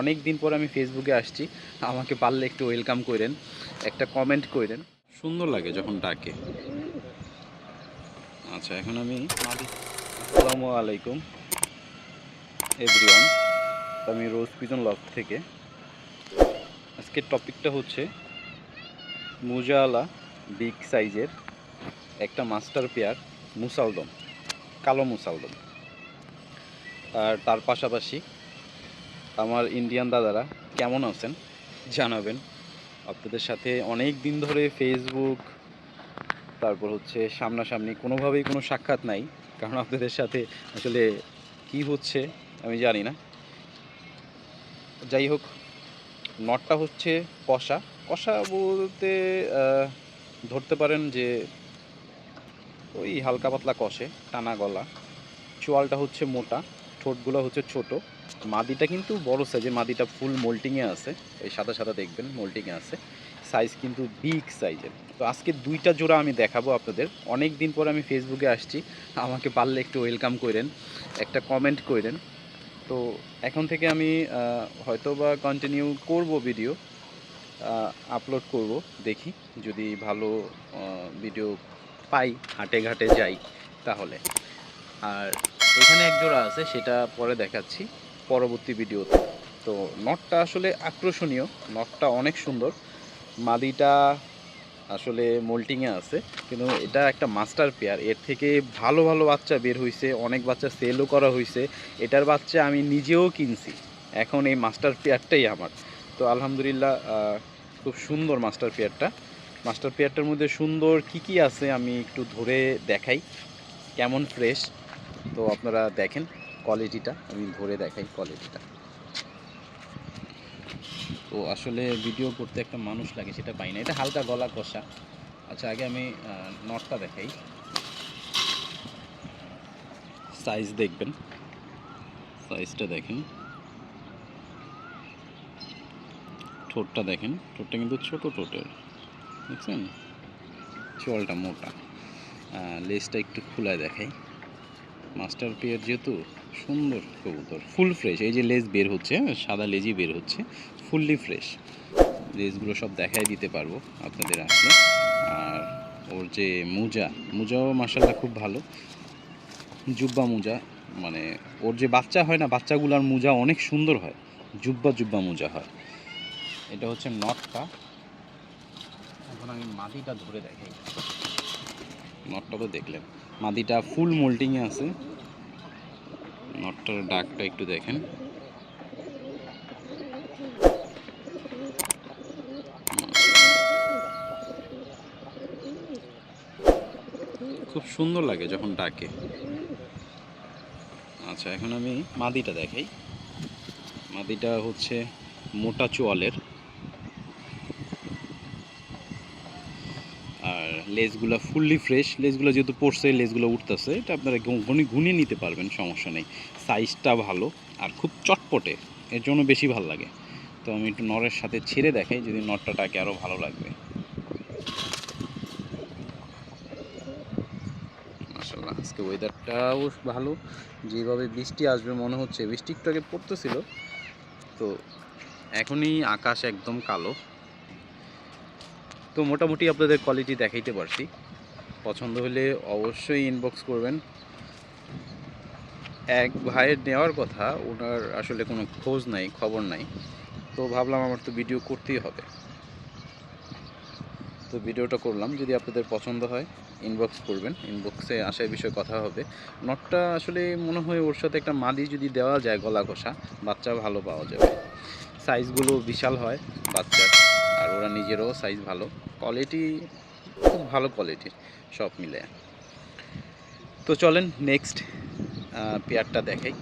অনেক দিন পর আমি ফেসবুকে আসছি। আমাকে পারলে একটু ওয়েলকাম করেন একটা কমেন্ট করেন। সুন্দর লাগে যখন ডাকে। আচ্ছা এখন আমি আসসালামু আলাইকুম। এভরিওয়ান আমি রোজ পিজন লফ থেকে। আজকের টপিকটা হচ্ছে মুজাওয়ালা বিগ সাইজের একটা মাস্টার পেয়ার মুসালদম কালো মুসালদম। আর তার পাশাপাশি আমার ইন্ডিয়ান দাদারা কেমন আছেন জানাবেন। আপনাদের সাথে অনেক দিন ধরে ফেসবুক তারপর হচ্ছে সামনাসামনি কোনোভাবেই কোনো সাক্ষাৎ নাই, কারণ আপনাদের সাথে আসলে কি হচ্ছে আমি জানি না। যাই হোক, নটটা হচ্ছে কষা। কষা বলতে ধরতে পারেন যে ওই হালকা পাতলা কষে, টানা গলা। চোয়ালটা হচ্ছে মোটা, ঠোঁটগুলো হচ্ছে ছোট। মাদিটা কিন্তু বড় সাইজের মাদিটা ফুল মোল্টিংয়ে আছে। এই সাদা সাদা দেখবেন মোল্টিংয়ে আছে। সাইজ কিন্তু বিগ সাইজের তো আজকে দুইটা জোড়া আমি দেখাবো আপনাদের। অনেক দিন পর আমি ফেসবুকে আসছি। আমাকে পারলে একটু ওয়েলকাম করেন, একটা কমেন্ট করেন। তো এখন থেকে আমি হয়তো বা কন্টিনিউ করব ভিডিও আপলোড করব, দেখি যদি ভালো ভিডিও পাই, হাটে ঘাটে যাই তাহলে। আর এখানে এক জোড়া আছে, সেটা পরে দেখাচ্ছি। পরবর্তী ভিডিওতে তো। নটটা আসলে আকর্ষণীয় নটটা অনেক সুন্দর। মাদিটা আসলে মোল্টিংয়ে আছে, কিন্তু এটা একটা মাস্টার পেয়ার এর থেকে ভালো ভালো বাচ্চা বের হয়েছে অনেক বাচ্চা সেলও করা হয়েছে এটার বাচ্চা আমি নিজেও কিনছি। এখন এই মাস্টার পেয়ারটাই আমার। তো আলহামদুলিল্লাহ খুব সুন্দর মাস্টার পেয়ারটা মাস্টার পেয়ারটার মধ্যে সুন্দর কি কি আছে আমি একটু ধরে দেখাই। কেমন ফ্রেশ তো আপনারা দেখেন। কোয়ালিটিটা আমি ধরে দেখাই কোয়ালিটিটা তো আসলে ভিডিও করতে একটা মানুষ লাগে, সেটা পাই না। এটা হালকা গলা কষা। আচ্ছা আগে আমি নটটা দেখাই। সাইজ দেখবেন। সাইজটা দেখেন। ঠোঁটটা দেখেন। ঠোঁটটা কিন্তু ছোট ঠোঁটের, দেখছেন? চলটা মোটা। লেজটা একটু খোলায় দেখাই। মাস্টার পেয়ার যেহেতু সুন্দর কবুতর ফুল ফ্রেশ এই যে লেজ বের হচ্ছে হ্যাঁ, সাদা লেজই বের হচ্ছে ফুললি ফ্রেশ। লেজগুলো সব দেখাই দিতে পারব আপনাদের আসলে। আর ওর যে মোজা মোজাও মাসাল্লাহ খুব ভালো। জুব্বা মোজা মানে ওর যে বাচ্চা হয় না বাচ্চাগুলোর মোজা অনেক সুন্দর হয়। জুব্বা জুব্বা মোজা হয়। এটা হচ্ছে নটটা। এখন আমি মাটিটা ধরে দেখাই। নটটা তো দেখলেন। মাদিটা ফুল মোল্টিংয়ে আছে। নটটার ডাকটা একটু দেখেন। খুব সুন্দর লাগে যখন ডাকে। আচ্ছা এখন আমি মাদিটা দেখাই। মাদিটা হচ্ছে মোটা চোয়ালের আর লেজগুলো ফুললি ফ্রেশ লেজগুলো যেহেতু পড়ছে, লেজগুলো উঠতেছে, এটা আপনারা গুনি গুনিয়ে নিতে পারবেন, সমস্যা নেই। সাইজটা ভালো আর খুব চটপটে, এর জন্য বেশি ভালো লাগে। তো আমি একটু নরের সাথে ছেড়ে দেখাই, যদি নটটা ডাকে আরও ভালো লাগবে। মাশাল্লাহ আজকে ওয়েদারটাও ভালো। যেভাবে বৃষ্টি আসবে মনে হচ্ছে, বৃষ্টি একটু আগে পড়তেছিল। তো এখনই আকাশ একদম কালো। তো মোটামুটি আপনাদের কোয়ালিটি দেখাইতে পারছি। পছন্দ হলে অবশ্যই ইনবক্স করবেন। এক ভাইয়ের নেওয়ার কথা, ওনার আসলে কোনো খোঁজ নাই, খবর নাই। তো ভাবলাম আমার তো ভিডিও করতেই হবে। তো ভিডিওটা করলাম, যদি আপনাদের পছন্দ হয় ইনবক্স করবেন। ইনবক্সে আসার বিষয়ে কথা হবে। নটটা আসলে মনে হয় ওর সাথে একটা মাদি যদি দেওয়া যায় গলা কষা বাচ্চা ভালো পাওয়া যাবে। সাইজগুলো বিশাল হয়, বাচ্চার। ওরা নিজেরও সাইজ ভালো। কোয়ালিটি খুব ভালো কোয়ালিটির সব মিলে। তো চলেন নেক্সট পেয়ারটা দেখাই।